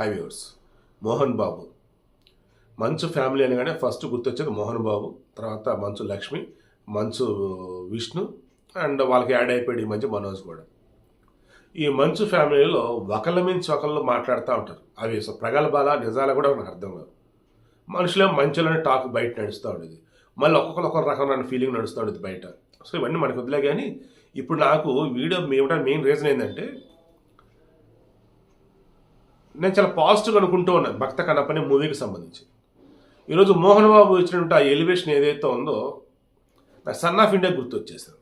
High viewers Mohan Babu. మంచు family అనగానే first గుర్తొచ్చేది మోహన్ బాబు తర్వాత మంచు లక్ష్మి మంచు విష్ణు అండ్ వాళ్ళకి యాడ్ అయిపోయాడు ఈ మధ్య మనోజ్ కూడా. ఈ మంచు ఫ్యామిలీలో ఒకళ్ళ మించి ఒకళ్ళు మాట్లాడుతూ ఉంటారు. అవి ప్రగల్భాల నిజాలు కూడా మనకు అర్థం కాదు. మనుషులే మంచులని టాక్ బయట నడుస్తూ ఉండేది. మళ్ళీ ఒక్కొక్కరు ఒక్కొక్క రకమైన ఫీలింగ్ నడుస్తూ ఉండేది బయట. సో ఇవన్నీ మనకు వదిలే కానీ ఇప్పుడు నాకు వీడియో ఇవ్వడానికి మెయిన్ రీజన్ ఏంటంటే నేను చాలా పాజిటివ్ అనుకుంటూ ఉన్నాను భక్త కన్నప్పని మూవీకి సంబంధించి. ఈరోజు మోహన్ బాబు ఇచ్చినటువంటి ఆ ఎలివేషన్ ఏదైతే ఉందో నాకు సన్ ఆఫ్ ఇండియా గుర్తొచ్చేసాను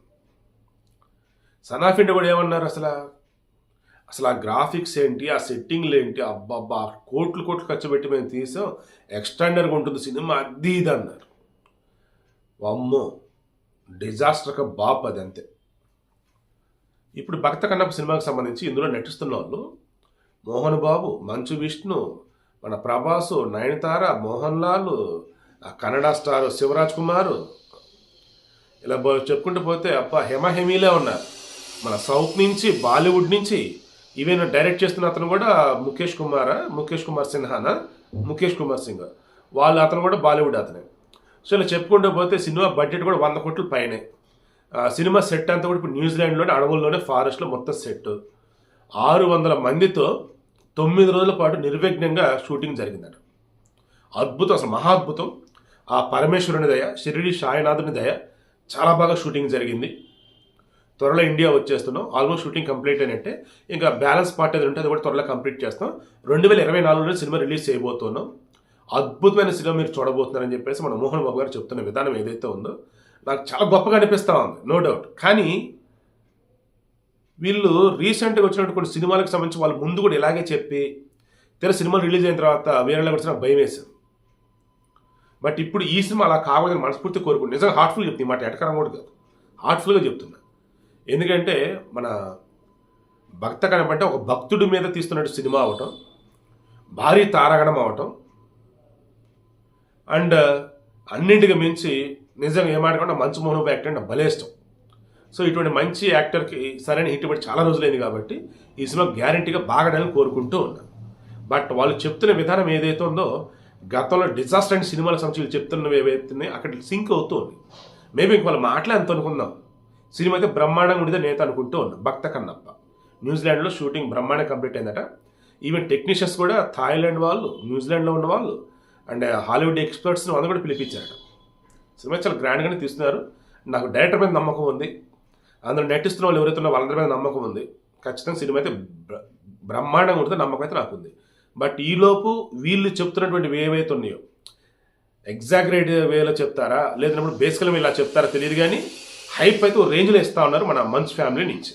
సన్ ఆఫ్ ఇండియా కూడా ఏమన్నారు అసలు? అసలు ఆ గ్రాఫిక్స్ ఏంటి ఆ సెట్టింగ్లు ఏంటి? అబ్బబ్బా కోట్లు కోట్లు ఖర్చు పెట్టి మేము తీసాం ఎక్స్టాండర్గా ఉంటుంది సినిమా అది ఇది అన్నారు. అమ్మో డిజాస్టర్గా బాప్ అది అంతే ఇప్పుడు భక్త కన్నప్ప సినిమాకి సంబంధించి ఇందులో నటిస్తున్న వాళ్ళు మోహన్ బాబు మంచు విష్ణు మన ప్రభాసు నయనతార మోహన్ లాల్ ఆ కన్నడ స్టార్ శివరాజ్ కుమార్. ఇలా చెప్పుకుంటూ పోతే అబ్బా హెమహెమీలే ఉన్నారు. మన సౌత్ నుంచి బాలీవుడ్ నుంచి ఈవెన్ డైరెక్ట్ చేస్తున్న అతను కూడా ముఖేష్ కుమార్ ముఖేష్ కుమార్ సిన్హానా? ముఖేష్ కుమార్ సింగ్. వాళ్ళు అతను కూడా బాలీవుడ్ అతనే. సో ఇలా చెప్పుకుంటూ పోతే సినిమా బడ్జెట్ కూడా వంద కోట్ల పైనే. ఆ సినిమా సెట్ అంతా కూడా ఇప్పుడు న్యూజిలాండ్లోనే అడవుల్లోనే ఫారెస్ట్లో మొత్తం సెట్ ఆరు వందల మందితో తొమ్మిది రోజుల పాటు నిర్విఘ్నంగా షూటింగ్ జరిగిందట. అద్భుతం అసలు మహాద్భుతం ఆ పరమేశ్వరుని దయ షిరిడి సాయినాథుని దయ చాలా బాగా షూటింగ్ జరిగింది. త్వరలో ఇండియా వచ్చేస్తున్నాం. ఆల్మోస్ట్ షూటింగ్ కంప్లీట్ అయినట్టే. ఇంకా బ్యాలెన్స్ పార్ట్ ఏది ఉంటే అది కూడా త్వరలో కంప్లీట్ చేస్తాం. రెండు వేల ఇరవై నాలుగులో సినిమా రిలీజ్ చేయబోతున్నాం. అద్భుతమైన సినిమా మీరు చూడబోతున్నారని చెప్పేసి మన మోహన్ బాబు గారు చెప్తున్న విధానం ఏదైతే ఉందో నాకు చాలా గొప్పగా అనిపిస్తూ ఉంది. No doubt. కానీ వీళ్ళు రీసెంట్గా వచ్చినటువంటి కొన్ని సినిమాలకు సంబంధించి వాళ్ళు ముందు కూడా ఇలాగే చెప్పి తెర సినిమాలు రిలీజ్ అయిన తర్వాత వేరే వచ్చిన భయం వేశారు బట్ ఇప్పుడు ఈ సినిమా అలా కావాలని మనస్ఫూర్తి కోరుకుంటు నిజంగా హార్ట్ఫుల్ చెప్తుంది మాట ఎటకరం కూడా కాదు. హార్ట్ఫుల్గా చెప్తున్నా. ఎందుకంటే మన భక్త కనపంటే ఒక భక్తుడి మీద తీస్తున్నట్టు సినిమా అవటం భారీ తారాగణం అవటం అండ్ అన్నింటికి మించి నిజంగా ఏమాడకుండా మంచు మోహన్ బాబు యాక్టర్ అంటే భలే ఇష్టం. సో ఇటువంటి మంచి యాక్టర్కి సరైన హిట్ ఇవ్వడం చాలా రోజులైంది కాబట్టి ఈ సినిమా గ్యారంటీగా బాగాడని కోరుకుంటూ ఉన్నాను బట్ వాళ్ళు చెప్తున్న విధానం ఏదైతే ఉందో గతంలో డిజాస్టర్ అండ్ సినిమాల సంచులు చెప్తున్నవి ఏవైతున్నాయి అక్కడ సింక్ అవుతూ ఉంది. మేబీ ఇంక వాళ్ళు మాటలే అంత అనుకుందాం సినిమా అయితే బ్రహ్మాండంగా ఉండేది నేత అనుకుంటూ ఉన్నాం. భక్త కన్నప్ప. న్యూజిలాండ్లో షూటింగ్ బ్రహ్మాండం కంప్లీట్ అయిందట. ఈవెన్ టెక్నీషియన్స్ కూడా థాయిలాండ్ వాళ్ళు న్యూజిలాండ్లో ఉన్న వాళ్ళు అండ్ హాలీవుడ్ ఎక్స్పర్ట్స్ని వాళ్ళు కూడా పిలిపించారట. సినిమా చాలా గ్రాండ్గానే తీస్తున్నారు. నాకు డైరెక్టర్ మీద నమ్మకం ఉంది. అందులో నటిస్తున్న వాళ్ళు ఎవరైతే వాళ్ళందరి మీద నమ్మకం ఉంది. ఖచ్చితంగా సినిమా అయితే బ్ర- బ్రహ్మాండంగా ఉంటుంది నమ్మకం అయితే నాకు ఉంది. బట్ ఈలోపు వీళ్ళు చెప్తున్నటువంటివి ఏవైతే ఉన్నాయో ఎగ్జాగరేట్ వేలో చెప్తారా? లేదన్నప్పుడు బేసికల్ ఇలా చెప్తారా? తెలియదు కానీ హైప్ అయితే ఓ రేంజ్లో ఇస్తా ఉన్నారు మన మంచ్ ఫ్యామిలీ నుంచి.